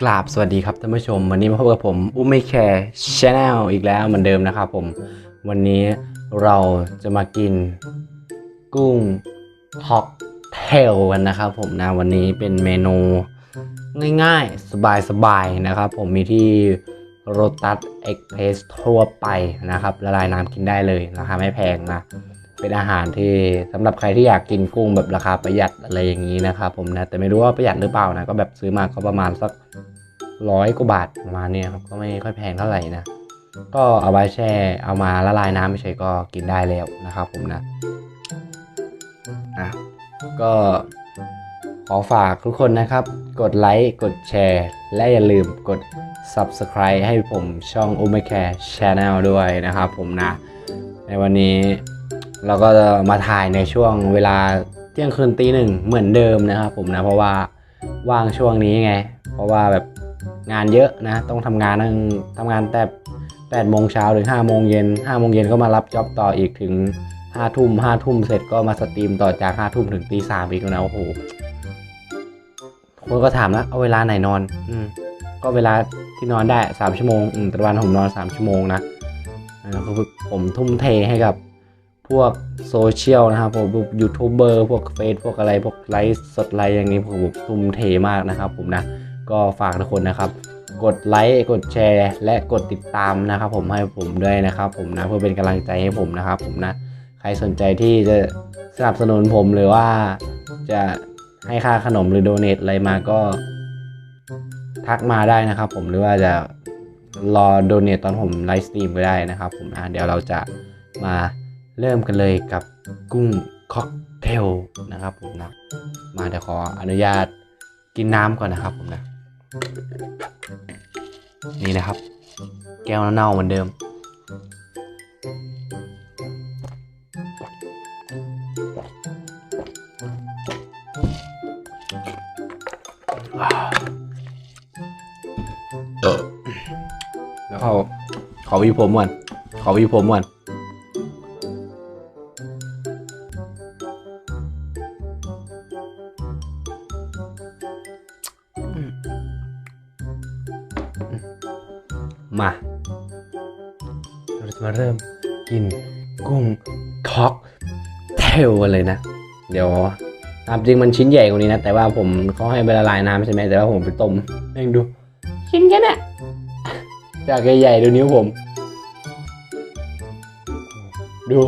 กราบสวัสดีครับท่านผู้ชม วันนี้มาพบกับผมอุ้มไม่แคร์ชาแนลอีกแล้วเหมือนเดิมนะครับผม วันนี้เราจะมากินกุ้งค็อกเทลกันนะครับผมนะวันนี้เป็นเมนูง่ายๆ สบายๆนะครับผมมีที่โรตัสเอ็กเพรสทั่วไปนะครับละลายน้ำกินได้เลยราคาไม่แพงนะ เป็นอาหารที่สำหรับใครที่อยากกินกุ้งแบบราคาประหยัดอะไรอย่างนี้นะครับผมนะแต่ไม่รู้ว่าประหยัดหรือเปล่านะก็แบบซื้อมาก็ประมาณสักร้อยกว่าบาทประมาณนี้ครับก็ไม่ค่อยแพงเท่าไหร่นะก็เอาไว้แช่เอามาละลายน้ำเฉยๆก็กินได้แล้วนะครับผมนะอะก็ขอฝากทุกคนนะครับ กดไลค์กดแชร์ และอย่าลืมกด Subscribe ให้ผมช่อง u m a c a r e Channel ด้วยนะครับผมนะ ในวันนี้ เราก็จะมาถ่ายในช่วงเวลาเที่ยงคืนตีหนึ่งเหมือนเดิมนะครับผมนะเพราะว่าว่างช่วงนี้ไง เพราะว่าแบบงานเยอะนะ ต้องทำงานตั้งทำงานแต่แปดโมงเช้าถึงห้าโมงเย็นห้าโมงเย็นก็มารับจ็อบต่ออีกถึงห้าทุ่มห้าทุ่มเสร็จก็มาสตรีมต่อจากห้าทุ่มถึงตีสามอีกนะโอ้โหคนก็ถามแล้วเอาเวลาไหนนอน อืมก็เวลาที่นอนได้สามชั่วโมงอืมแต่วันผมนอนสามชั่วโมงนะอ่าคือผมทุ่มเทให้กับ พวกโซเชียลนะครับผมพวกยูทูบเบอร์พวกเฟซพวกอะไรพวกไลฟ์สดไลฟ์อย่างนี้ผมทุ่มเทมากนะครับผมนะก็ฝากทุกคนนะครับ กดไลค์กดแชร์ และกดติดตามนะครับ ผมให้ผมด้วยนะครับ ผมนะเพื่อเป็นกำลังใจให้ผมนะครับ ผมนะใครสนใจที่จะสนับสนุนผมหรือว่าจะให้ค่าขนมหรือโดเนทอะไรมาก็ทักมาได้นะครับ ผมหรือว่าจะรอโดเนทตอนผมไลฟ์สตรีมก็ได้นะครับ ผมนะเดี๋ยวเราจะมา เริ่มกันเลยกับกุ้งค็อกเทลนะครับผมนะ มาเดี๋ยวขออนุญาตกินน้ำก่อนนะครับผมนะ นี่นะครับ แก้วเน่าเหมือนเดิม แล้วเขาขอวีผมก่อน ขอวีผมก่อน เริ่มกินกุ้งค็อกเทลกันเลยนะ เดี๋ยวตามจริงมันชิ้นใหญ่กว่านี้นะ แต่ว่าผมเขาให้ไปละลายน้ำใช่ไหมแต่ว่าผมไปต้มแม่งดู ชิ้นแค่นี้จากใหญ่ๆดูนิ้วผม ดู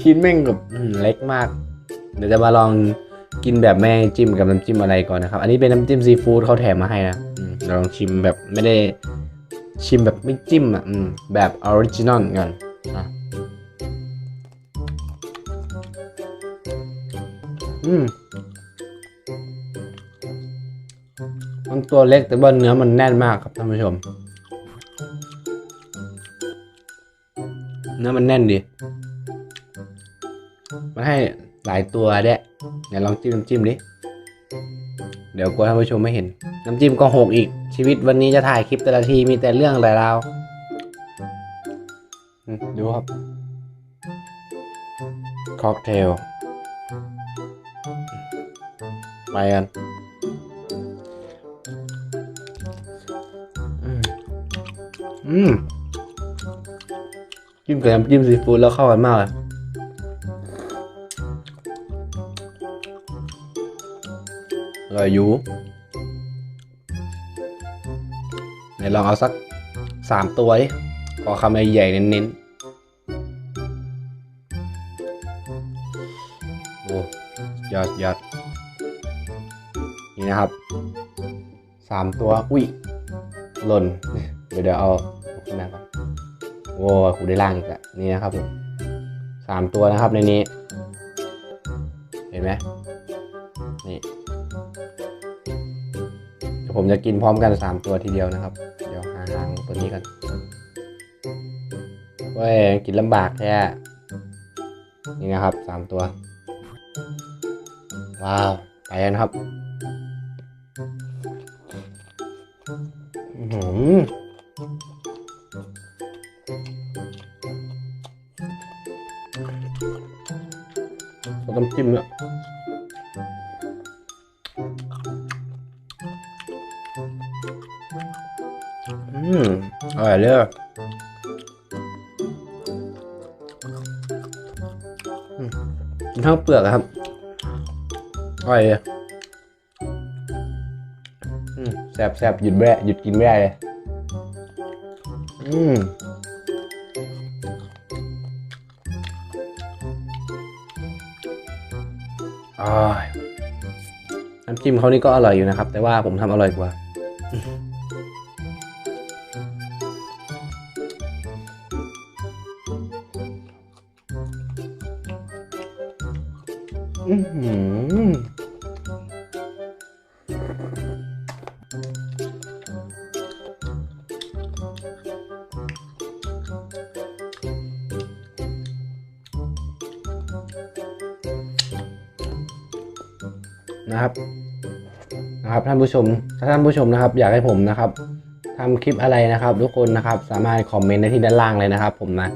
ชิ้นแม่งแบบเล็กมาก เดี๋ยวจะมาลองกินแบบแม่จิ้มกับน้ำจิ้มอะไรก่อนนะครับ อันนี้เป็นน้ำจิ้มซีฟู้ดเขาแถมมาให้นะเราลองชิมแบบไม่ได้ ชิมแบบไม่จิ้มอะอแบบออริจินอลก่อนอะอืมมันตัวเล็กแต่ว่าเนื้อมันแน่นมากครับท่านผู้ชม เนื้อมันแน่นดี มันให้หลายตัวแดะเดี๋ยวลองจิ้มน้ำจิ้มดิ เดี๋ยวกลัวท่านผู้ชมไม่เห็น น้ำจิ้มก็หกอีก ชีวิตวันนี้จะถ่ายคลิปแต่ละทีมีแต่เรื่องแต่ราวดูครับ ค็อกเทล ไปกันอืมอืมจิ้มกับน้ำจิ้มซีฟู้ดแล้วเข้ากันมากเลยอร่อยอยู่ ไหนลองเอาสักสามตัวดิขอคำใหญ่ๆเน้นๆ โอ้ยอดยอดนี่นะครับสามตัว อุ้ยหล่น เดี๋ยวเดี๋ยวเอาขึ้นมาก่อนโอ้ยกูได้ล่างอีกแล้วนี่นะครับผมสามตัวนะครับในนี้ เห็นไหม ผมจะกินพร้อมกันสามตัวทีเดียวนะครับ เดี๋ยวหาหางตัวนี้กันเว้ยกินลำบากแค่นี่นะครับสามตัว ว้าว ไปกันครับหือเขาต้องจิ้มเนี่ย อืมอร่อยเลยอืมกินทั้งเปลือกอะครับอร่อยเลยอืมแซ่บแซ่บหยุดแม่หยุดกินไม่ได้เลย อืมอ่ายน้ำจิ้มเขานี่ก็อร่อยอยู่นะครับ แต่ว่าผมทำอร่อยกว่า นะครับ นะครับท่านผู้ชม ถ้าท่านผู้ชมนะครับ อยากให้ผมนะครับทำคลิปอะไรนะครับ ทุกคนนะครับ สามารถคอมเมนต์ได้ที่ด้านล่างเลยนะครับ ผมนะ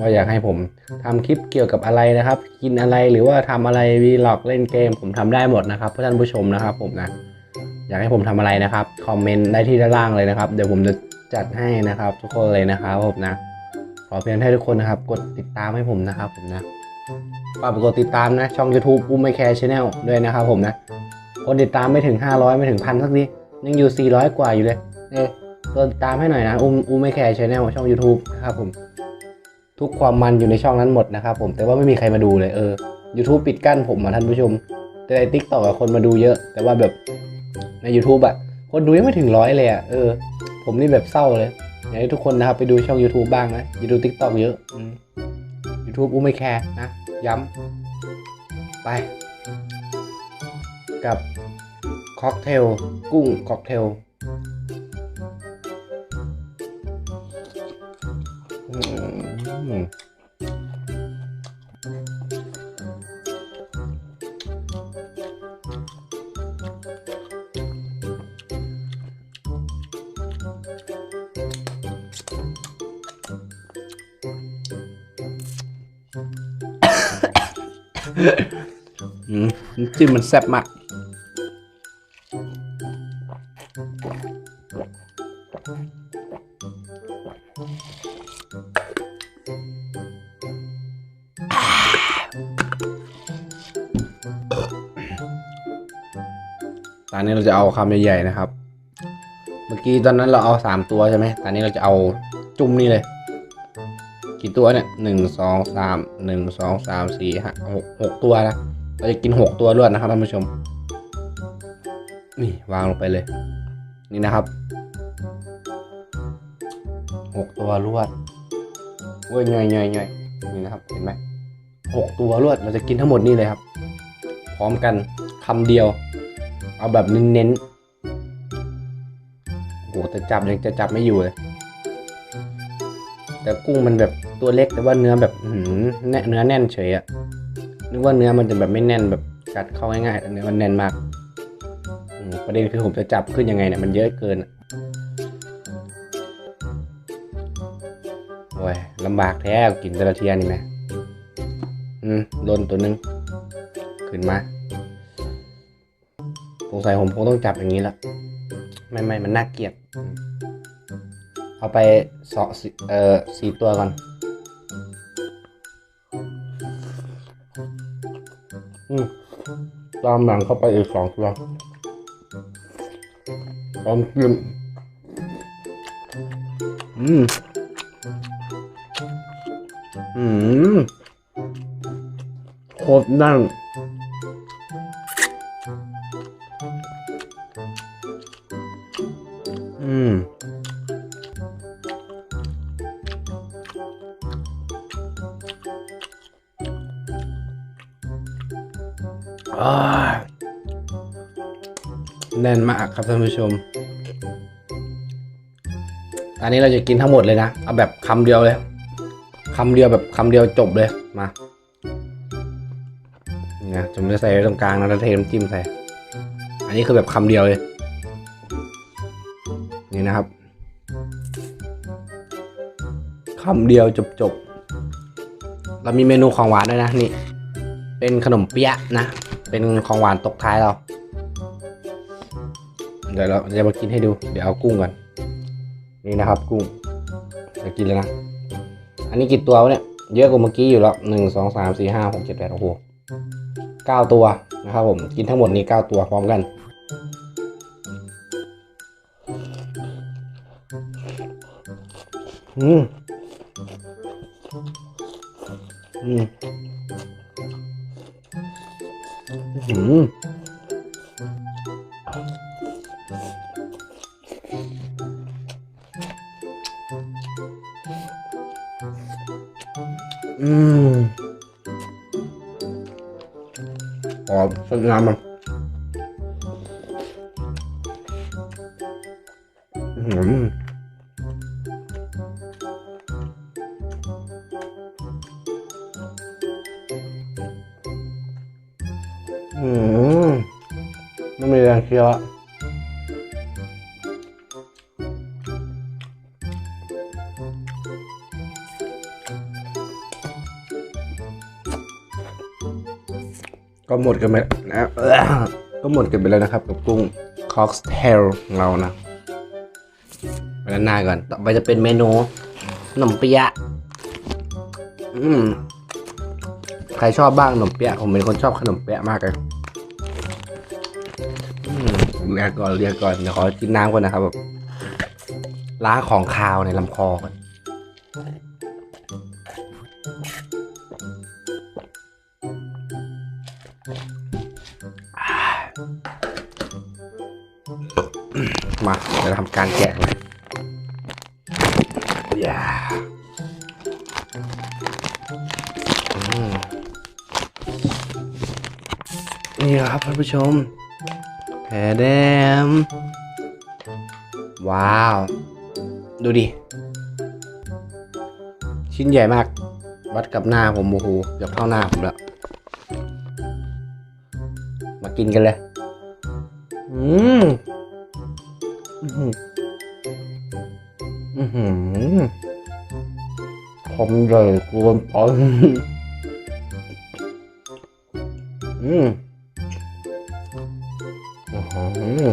ว่าอยากให้ผมทำคลิปเกี่ยวกับอะไรนะครับ กินอะไรหรือว่าทำอะไรวีล็อกเล่นเกม ผมทำได้หมดนะครับเพื่อท่านผู้ชมนะครับ ผมนะ อยากให้ผมทำอะไรนะครับคอมเมนต์ได้ที่ด้านล่างเลยนะครับ เดี๋ยวผมจะจัดให้นะครับ ทุกคนเลยนะครับผมนะขอเพียงให้ทุกคนนะครับ กดติดตามให้ผมนะครับ ผมนะฝากกดติดตามนะ ช่อง YouTube อุ้มไม่แคร์ชาแนลด้วยนะครับผมนะคนติดตามไม่ถึง 500 ไม่ถึงพันสักทียังอยู่ 400 กว่าอยู่เลยเออกดติดตามให้หน่อยนะอุ้มอุ้มไม่แคร์ชาแนลช่อง YouTube นะครับผม ทุกความมันอยู่ในช่องนั้นหมดนะครับผมแต่ว่าไม่มีใครมาดูเลยเออ YouTube ปิดกั้นผมอะท่านผู้ชม แต่ใน TikTok อะคนมาดูเยอะ แต่ว่าแบบใน YouTube อะคนดูยังไม่ถึงร้อยเลยอะเออ ผมนี่แบบเศร้าเลย อยากให้ทุกคนนะครับไปดูช่อง YouTube บ้างนะอย่าดู TikTok เยอะอืม YouTube อุ้มไม่แคร์นะ ย้ำ ไป กับค็อกเทลกุ้งค็อกเทล อืมน้ำจิ้มมันแซ่บมาก ตอนนี้เราจะเอาคำใหญ่ๆนะครับ เมื่อกี้ตอนนั้นเราเอาสามตัวใช่ไหมตอนนี้เราจะเอาจุ่มนี่เลย กี่ตัวเนี่ยหนึ่งสองสามหนึ่งสองสามสี่ห้าหกหกตัวนะเราจะกินหกตัวรวดนะครับท่านผู้ชม นี่วางลงไปเลย นี่นะครับหกตัวรวดโอ้ยย่อยย่อยย่อยนี่นะครับเห็นไหมหกตัวรวดเราจะกินทั้งหมดนี่เลยครับ พร้อมกันคำเดียว เอาแบบเน้นๆโอ้แต่จับยังจะจับไม่อยู่เลย แต่กุ้งมันแบบตัวเล็กแต่ว่าเนื้อแบบอื้อหือแน่เนื้อแน่นเฉยอะนึกว่าเนื้อมันจะแบบไม่แน่นแบบกัดเข้าง่ายๆแต่เนื้อมันแน่นมากประเด็นคือผมจะจับขึ้นยังไงเนี่ยมันเยอะเกินโอ้ยลำบากแท้กินแต่ละเทียนี่ไหมอืมโดนตัวหนึงขึ้นมาสงสัยผมคงต้องจับอย่างนี้ละไม่ไม่มันน่าเกลียด เอาไปสองสี่เอ่อสี่ตัวก่อน อืมตามหลังเข้าไปอีกสองตัวพร้อมกินอืม อืมโคตรนั่งอืม แน่นมากครับท่านผู้ชม อันนี้เราจะกินทั้งหมดเลยนะ เอาแบบคำเดียวเลยคำเดียวแบบคำเดียวจบเลยมานี่นะผมจะใส่ไว้ตรงกลางนะแล้วเทน้ำจิ้มใส่ อันนี้คือแบบคำเดียวเลย นี่นะครับคำเดียวจบจบๆเรามีเมนูของหวานด้วยนะนี่ เป็นขนมเปี๊ยะนะ เป็นของหวานตกท้ายเรา เดี๋ยวเราจะมากินให้ดู เดี๋ยวเอากุ้งก่อนนี่นะครับกุ้งจะกินแล้วนะ อันนี้กี่ตัวเนี่ย เยอะกว่าเมื่อกี้อยู่แล้วหนึ่งสองสามสี่ห้าหกเจ็ดแปดโอ้โหเก้าตัวนะครับผม กินทั้งหมดนี้เก้าตัวพร้อมกัน อืม อืม อืม อืมหอ ก็หมดกันไปนะก็หมดกันไปแล้วนะครับ กับกุ้งคอกเทลของเรานะไปด้านหน้าก่อน ต่อไปจะเป็นเมนูขนมเปี๊ยะอืมใครชอบบ้างขนมเปี๊ยะผมเป็นคนชอบขนมเปี๊ยะมากเลยอืมเรียกก่อนเรียกก่อนเดี๋ยวขอกินน้ำก่อนนะครับแบบล้างของคาวในลำคอก่อน มาเดี๋ยวทำการแกะเลยอย่านี่ครับท่านผู้ชมแผลแดมว้าว ดูดิ ชิ้นใหญ่มาก วัดกับหน้าผมโอ้โหเกือบเท่าหน้าผมแล้ว มากินกันเลย อืม อือหือคมใหญ่กวนไปอืมอือหือ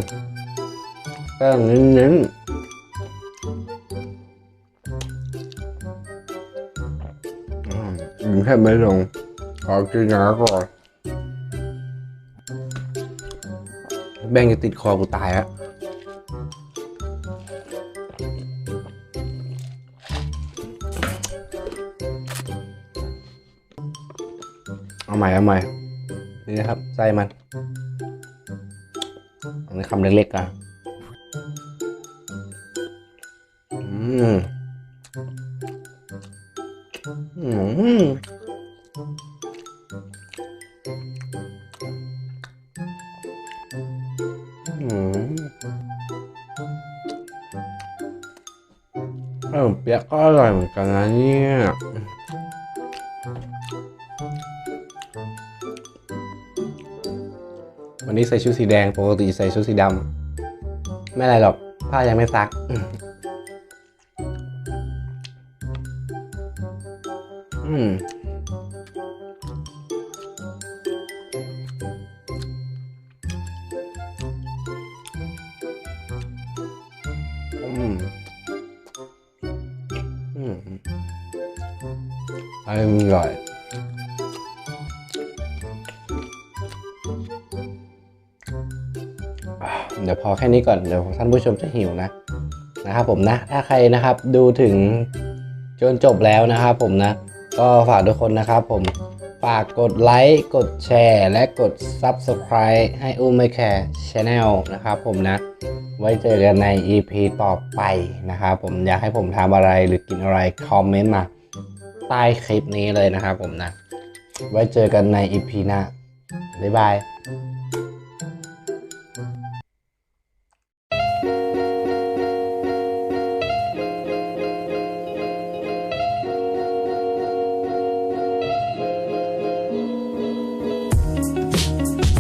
แป้งเน้นๆอืมกินแค่ไม่ลงขอกินน้ำก่อนแป้งจะติดคอกูตายแล้ เอาใหม่เอาใหม่นี่นะครับไส้มันอันนี้คำเล็กๆกันอืมอืมอืมขนมเปี๊ยะก็อร่อยเหมือนกันนะเนี่ย วันนี้ใส่ชุดสีแดงปกติใส่ชุดสีดำไม่อะไรหรอกผ้ายังไม่ซักอืมอืมอืมอร่อย เดี๋ยวพอแค่นี้ก่อนเดี๋ยวท่านผู้ชมจะหิวนะนะครับผมนะถ้าใครนะครับดูถึงจนจบแล้วนะครับผมนะ ก็ฝากทุกคนนะครับผมฝากกดไลค์กดแชร์ และกด Subscribe ให้อุ้มไม่แคร์ช n แนลนะครับผมนะ ไว้เจอกันใน EP ต่อไปนะครับผมอยากให้ผมทำอะไรหรือกินอะไร คอมเมนต์มา ใต้คลิปนี้เลยนะครับผมนะ ไว้เจอกันใน EP หน้าบ๊ายบาย